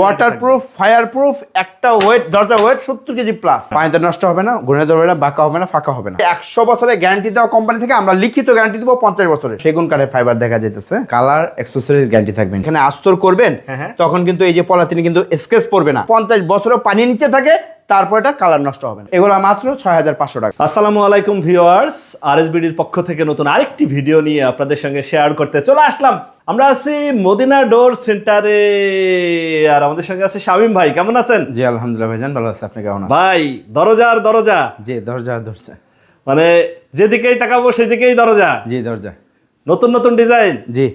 Waterproof fireproof একটা weight দরজা weight সত্তর কেজি প্লাস পানিতে নষ্ট হবে না ঘুরে ধরবে না বাঁকা হবে না ফাঁকা হবে না। একশো বছরের গ্যারান্টি দেওয়া কোম্পানি থেকে আমরা লিখিত গ্যারান্টি দেবো পঞ্চাশ বছরের। সেগুন কাঠের ফাইবার দেখা যেতেছে কালার অ্যাক্সেসরিজ গ্যারান্টি থাকবে। এখানে আস্তর করবেন হ্যাঁ, হ্যাঁ। তখন কিন্তু এই যে পলাতিনি কিন্তু স্কেচ পড়বে না। পঞ্চাশ বছরও পানি নিচে থাকে তারপর এটা কালার নষ্ট হবে না। এগুলো মাত্র ছয় হাজার পাঁচশো টাকা। আসসালামু আলাইকুম ভিউয়ার্স আরএসবিডির পক্ষ থেকে নতুন আরেকটি ভিডিও নিয়ে আপনাদের সঙ্গে শেয়ার করতে চলে আসলাম। আমরা আছি মদিনা ডোর সেন্টারে আর আমাদের সঙ্গে আছে শামিম ভাই কেমন আছেন? জি আলহামদুলিল্লাহ ভাইজান ভালো আছে আপনি কেমন আছেন? ভাই দরজার দরজা? জি দরজা ধরছে মানে যেদিকেই তাকাবো সেদিকেই দরজা? জি দরজা। নতুন নতুন ডিজাইন? জি।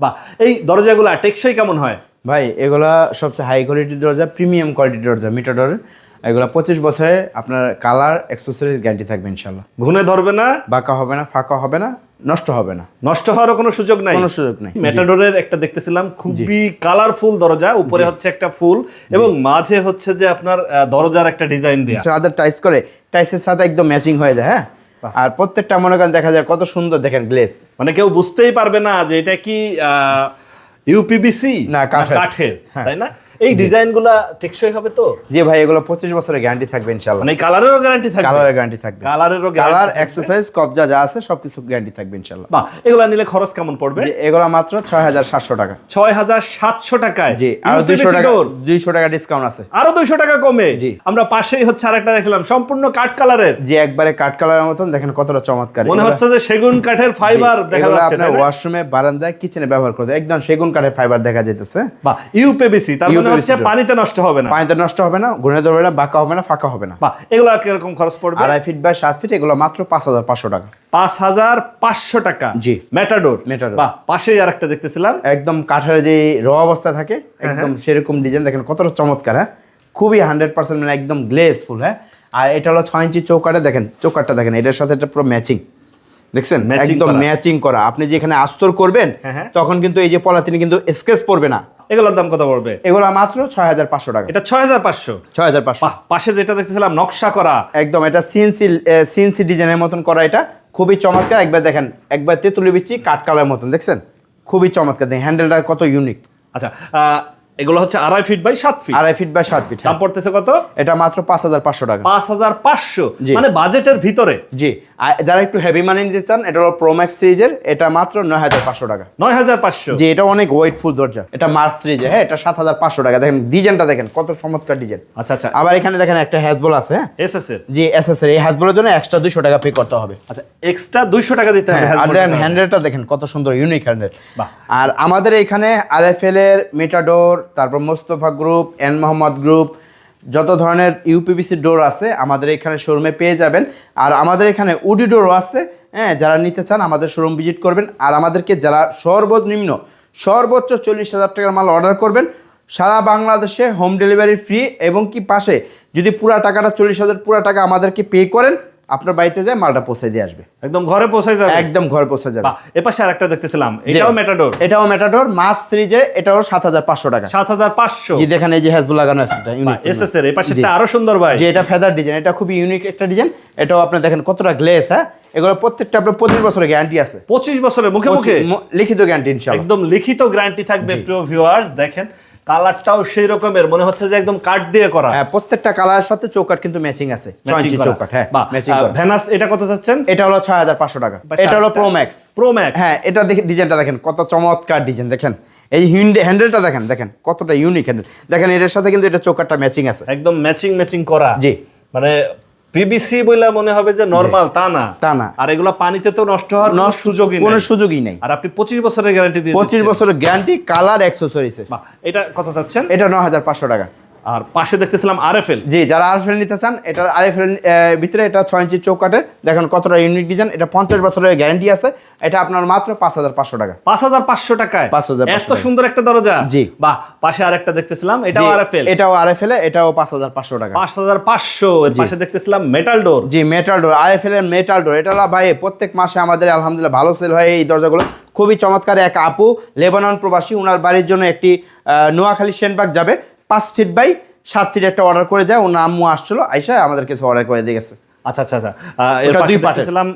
বা এই দরজাগুলা টেকসই কেমন হয়? ভাই এগুলা সবচেয়ে হাই কোয়ালিটির দরজা প্রিমিয়াম কোয়ালিটির দরজা মিটাডোরের এগুলা পঁচিশ বছরে আপনার কালার অ্যাক্সেসরিজ গ্যারান্টি থাকবে ইনশাল্লাহ ঘুনে ধরবে না বাঁকা হবে না ফাঁকা হবে না নষ্ট হবে না। নষ্ট হওয়ারও কোনো সুযোগ নাই। কোনো সুযোগ নেই। মেটাডোরের একটা দেখতেছিলাম খুবই কালারফুল দরজা উপরে হচ্ছে একটা ফুল এবং মাঝে হচ্ছে যে আপনার দরজার একটা ডিজাইন দেয়া। চাদর টাইস করে টাইসের সাথে একদম ম্যাচিং হয়ে যায় হ্যাঁ? আর প্রত্যেকটা মনে করেন দেখা যায় কত সুন্দর দেখেন গ্লেস মানে কেউ বুঝতেই পারবে না যে এটা কি ইউপিবিসি না, কাঠের। হ্যাঁ। তাই না? এই ডিজাইনগুলা টেকসই হবে তো? যে ভাই এগুলো পঁচিশ বছরের গ্যারান্টি থাকবে মানে কালারেরও গ্যারান্টি থাকবে? কালারের গ্যারান্টি থাকবে। কালারেরও কালার এক্সারসাইজ কবজা যা আছে সবকিছু গ্যারান্টি থাকবে বাহ এগুলা নিলে খরচ কেমন পড়বে? এগুলো মাত্র ছয় হাজার সাতশো টাকা। ছয় হাজার সাতশো টাকায়। জি আর UPVC দুইশো টাকা door। দুইশো টাকা ডিসকাউন্ট আছে। আরও দুইশো টাকা কমে? জি। আমরা পাশেই হচ্ছে আরেকটা দেখলাম সম্পূর্ণ কাঠ কালারের। যে একবারে কাঠ কালারের মতন দেখেন কতটা চমৎকার। মনে হচ্ছে যে সেগুন কাঠের ফাইবার দেখা যাচ্ছে আপনার? ওয়াশরুমে বারান্দায় কিচেনে ব্যবহার করতে একদম সেগুন কাঠের ফাইবার দেখা যেতেছে বাহ ইউপিবিসি তার মানে হচ্ছে পানিতে নষ্ট হবে না। পানিতে নষ্ট হবে না ঘুরে ধরবে না বাঁকা হবে না ফাঁকা হবে না। বাহ এগুলো কীরকম খরচ পড়বে? আড়াই ফিট বাই সাত ফিট এগুলো মাত্র পাঁচ হাজার পাঁচশো টাকা। পাঁচ হাজার পাঁচশো টাকা। জি। Matador Matador। বাহ পাশেই আর একটা দেখতেছিলাম। একদম কাঠের যে র অবস্থা থাকে একদম সেরকম ডিজাইন দেখেন কতটা চমৎকার হ্যাঁ? খুবই হান্ড্রেড পার্সেন্ট মানে একদম গ্লেসফুল হ্যাঁ? আর এটা হলো ছয় ইঞ্চি চৌকাটে দেখেন চৌকাটটা দেখেন এটার সাথে এটা পুরো ম্যাচিং দেখছেন? একদম ম্যাচিং করা। আপনি যেখানে আস্তর করবেন হ্যাঁ, হ্যাঁ। তখন কিন্তু এই যে পলাতিনি কিন্তু স্কেচ পড়বে না। এগুলোর দাম কত পড়বে? এগুলো মাত্র ছয় হাজার পাঁচশো টাকা। এটা ছয় হাজার পাঁচশো। ছয় হাজার পাঁচশো পাশে যেটা দেখতেছিলাম নকশা করা। একদম এটা সিএনসি সিএনসি ডিজাইনের মতন করা এটা। খুবই চমৎকার। একবার দেখেন একবার তেঁতুলি বিচ্ছি কাঠ কালার মতন দেখছেন? খুবই চমৎকার। দেখেন হ্যান্ডেলটা কত ইউনিক আচ্ছা এগুলো হচ্ছে আড়াই ফিট বাই সাত ফিট আড়াই ফিট বাই সাত ফিট দাম পড়তেছে কত? এটা মাত্র পাঁচ হাজার পাঁচশো টাকা। পাঁচ হাজার পাঁচশো। মানে বাজেটের ভিতরে। জি। যারা একটু হেভি মানি নিতে চান এটা হলো প্রোম্যাক্স সিরিজের এটা মাত্র নয় হাজার পাঁচশো টাকা। নয় হাজার পাঁচশো। জি এটা অনেক ওয়েটফুল দরজা। এটা মার্স সিরিজের হ্যাঁ এটা সাত হাজার পাঁচশো টাকা। দেখেন ডিজাইনটা দেখেন কত চমৎকার ডিজাইন। আচ্ছা আচ্ছা। আবার এখানে দেখেন একটা হ্যাজবল আছে হ্যাঁ? এস এস এর জি এস এস এর এই হ্যাজবলের জন্য এক্সট্রা দুশো টাকা পে করতে হবে। আচ্ছা এক্সট্রা দুইশো টাকা দিতে হবে হ্যাঁ, আর দেখেন হ্যান্ডেলটা দেখেন কত সুন্দর ইউনিক হ্যান্ডেল আর আমাদের এখানে আরএফএল এর মেটাডোর তারপর Mostafa group, N Mohammad group, যত ধরনের ইউপিবিসি ডোর আছে আমাদের এখানে শোরুমে পেয়ে যাবেন। আর আমাদের এখানে উডি ডোরও আছে হ্যাঁ যারা নিতে চান আমাদের শোরুম ভিজিট করবেন। আর আমাদেরকে যারা সর্বনিম্ন, সর্বোচ্চ চল্লিশ হাজার টাকার মাল অর্ডার করবেন, সারা বাংলাদেশে হোম ডেলিভারি ফ্রি এবং কি পাশে যদি পুরা টাকাটা চল্লিশ হাজার পুরা টাকা আমাদেরকে পে করেন আপনার বাড়িতে যায় মালটা পৌঁছে দিয়ে আসবে। একদম ঘরে পৌঁছে যাবে? একদম ঘরে পৌঁছে যাবে। এপাশে আরেকটা দেখতেছিলাম। এটাও মেটাডোর এটাও মেটাডোর মাস সিরিজে এটাও সাত হাজার পাঁচশো টাকা। সাত হাজার পাঁচশো? জি দেখেন এই যে হ্যাজবুল লাগানো আছে এটা ইউনিক এস এস এর এপাশে আরও সুন্দর ভাই। যে এটা ফেদার ডিজাইন এটা খুবই ইউনিক একটা ডিজাইন এটাও আপনি দেখেন কতটা গ্লেস হ্যাঁ? এগুলো প্রত্যেকটা আপনার পঁচিশ বছরের গ্যারান্টি আছে। পঁচিশ বছরের মুখে মুখে? লিখিত গ্যারান্টি ইনশাআল্লাহ। একদম লিখিত গ্যারান্টি থাকবে প্রিয় ভিউয়ার্স দেখেন। কালারটাও সেই রকমের মনে হচ্ছে যে একদম কাঠ দিয়ে করা। হ্যাঁ প্রত্যেকটা কালারের সাথে চৌকাট কিন্তু ম্যাচিং আছে ইঞ্চি চৌকাট হ্যাঁ ম্যাচিং করা। ভ্যানাস এটা কত চাচ্ছেন? এটা হলো ছয় হাজার পাঁচশো টাকা। এটা হলো প্রো ম্যাক্স প্রো ম্যাক্স হ্যাঁ এটা দেখে ডিজাইনটা দেখেন কত চমৎকার ডিজাইন দেখেন। এই হ্যান্ডেলটা দেখেন দেখেন কতটা ইউনিক হ্যান্ডেল দেখেন এটার সাথে কিন্তু এটা চৌকাটটা ম্যাচিং আছে। একদম ম্যাচিং ম্যাচিং করা। জি। মানে পিবিসি বলে মনে হবে যে নরমাল তা না। তা না। আর এগুলো পানিতে তো নষ্ট হওয়ার কোনো সুযোগই কোনো সুযোগই নেই। আর আপনি পঁচিশ বছরের গ্যারান্টি দিয়ে পঁচিশ দিচ্ছেন। বছরের গ্যারান্টি কালার অ্যাক্সেসরিজ এটা কত চাচ্ছেন? এটা ন হাজার পাঁচশো টাকা। আর পাশে দেখতেছিলাম আরএফএল। জি যারা আরএফএল নিতে চান এটার আরএফএল ভিতরে এটা ছয় ইঞ্চি চৌকাটের দেখেন কতটা ইউনিক ডিজাইন এটা পঞ্চাশ বছরের গ্যারান্টি আছে। এটা আপনার মাত্র পাঁচ হাজার পাঁচশো টাকা। পাঁচ হাজার পাঁচশো টাকায়? পাঁচ হাজার এত সুন্দর একটা দরজা? জি। বাহ পাশে আরেকটা দেখতেছিলাম এটাও আরএফএল। এটাও আরএফএল এটাও পাঁচ হাজার পাঁচশো টাকা। পাঁচ হাজার পাঁচশো পাশে দেখতেছিলাম metal door G metal door RFL এর মেটাল ডোর এটা ভাই প্রত্যেক মাসে আমাদের আলহামদুলিল্লাহ ভালো সেল হয় এই দরজাগুলো। খুবই চমৎকার এক আপু লেবানন প্রবাসী ওনার বাড়ির জন্য একটি নোয়াখালী সেনবাগ যাবে। পাঁচ ফিট বাই সাত ফিট একটা অর্ডার করে যায়। ওনার আম্মু আসছিল আইসা আমাদের কিছু অর্ডার করে দিয়ে গেছে। আচ্ছা আচ্ছা আচ্ছা। দুই পাঠিয়েছিলাম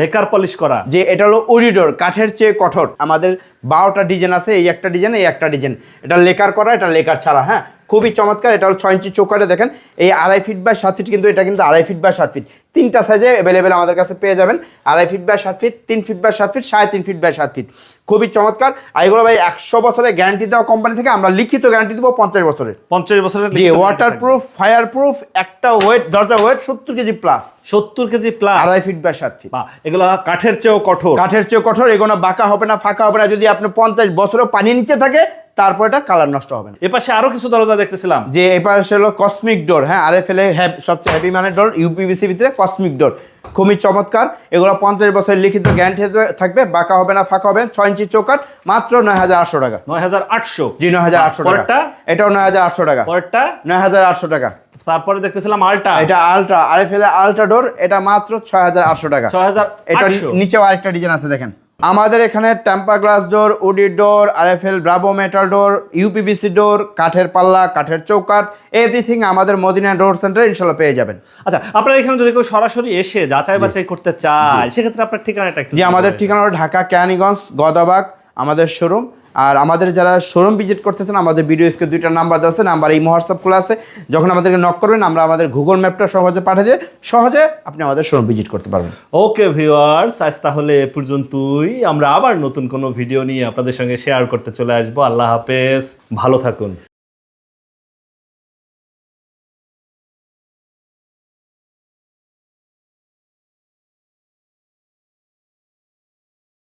লেকার পলিশ করা। যে এটা হলো ওরিডোর কাঠের চেয়ে কঠোর। আমাদের বারোটা ডিজাইন আছে এই একটা ডিজাইন এই একটা ডিজাইন এটা লেকার করা এটা লেকার ছাড়া হ্যাঁ? খুবই চমৎকার এটা হলো ছয় ইঞ্চি চৌকাটে দেখেন। এই আড়াই ফিট বাই সাত ফিট কিন্তু এটা কিন্তু আড়াই ফিট বাই সাত ফিট। তিনটা সাইজে অ্যাভেলেবেল আমাদের কাছে পেয়ে যাবেন। আড়াই ফিট বাই সাত ফিট তিন ফিট বাই সাত ফিট সাড়ে তিন ফিট বাই সাত ফিট। খুবই চমৎকার। আর এগুলো ভাই একশো বছরের গ্যারান্টি দেওয়া কোম্পানি থেকে আমরা লিখিত গ্যারান্টি দেবো পঞ্চাশ বছরের। পঞ্চাশ বছরের যে ওয়াটার প্রুফ ফায়ার প্রুফ একটা ওয়েট দরজা ওয়েট সত্তর কেজি প্লাস সত্তর কেজি প্লাস আড়াই ফিট বাই সাত ফিট। এগুলো কাঠের চেয়েও কঠোর। কাঠের চেয়েও কঠোর এগুলো বাঁকা হবে না ফাঁকা হবে না। যদি আপনি পঞ্চাশ বছরও পানি নিচে থাকে তারপর এটা কালার নষ্ট হবে না। এ পাশে আরও কিছু দরজা দেখতেছিলাম। যে এবার হলো কসমিক ডোর হ্যাঁ আর এফ এল সবচেয়ে হেভি মানের ডোর ইউপিভিসি ভিতরে কসমিক ডোর খুবই চমৎকার। এগুলো পঞ্চাশ বছরের লিখিত গ্যারান্টি থাকবে বাঁকা হবে না ফাঁকা হবে ছয় ইঞ্চি চৌকাট মাত্র নয় হাজার আটশো টাকা। নয় হাজার আটশো। জি নয় হাজার আটশো টাকা। এটাও নয় হাজার আটশো টাকা। পরেরটা? নয় হাজার আটশো টাকা। তারপরে দেখতেছিলাম আলটা এটা ultra R F L ultra door এটা মাত্র ছয় হাজার আটশো টাকা। ছয় হাজার এটা নিচেও আরেকটা ডিজাইন আছে দেখেন। আমাদের এখানে temper glass door woody door RFL Bravo metal door UPVC door কাঠের পাল্লা কাঠের চৌকাট এভরিথিং আমাদের মদিনা ডোর সেন্টারে ইনশাল্লাহ পেয়ে যাবেন। আচ্ছা আপনার এখানে যদি কেউ সরাসরি এসে যাচাই বাছাই করতে চায় সেক্ষেত্রে আপনার ঠিকানাটা একটু যে আমাদের ঠিকানা হলো ঢাকা ক্যানিগঞ্জ গদাবাগ আমাদের শোরুম আর আমাদের যারা শোরুম ভিজিট করতেছেন, আমাদের ভিডিও স্ক্রিন দুইটা নাম্বার দেওয়া আছে নাম্বার এই হোয়াটসঅ্যাপ খোলা আছে। যখন আমাদেরকে নক করবেন, আমরা আমাদের গুগল ম্যাপটা সহজে পাঠিয়ে দিয়ে সহজে আপনি আমাদের শোরুম ভিজিট করতে পারবেন। ওকে ভিউয়ার্স আজ তাহলে এ পর্যন্তই। আমরা আবার নতুন কোনো ভিডিও নিয়ে আপনাদের সঙ্গে শেয়ার করতে চলে আসব। আল্লাহ হাফেজ। ভালো থাকুন।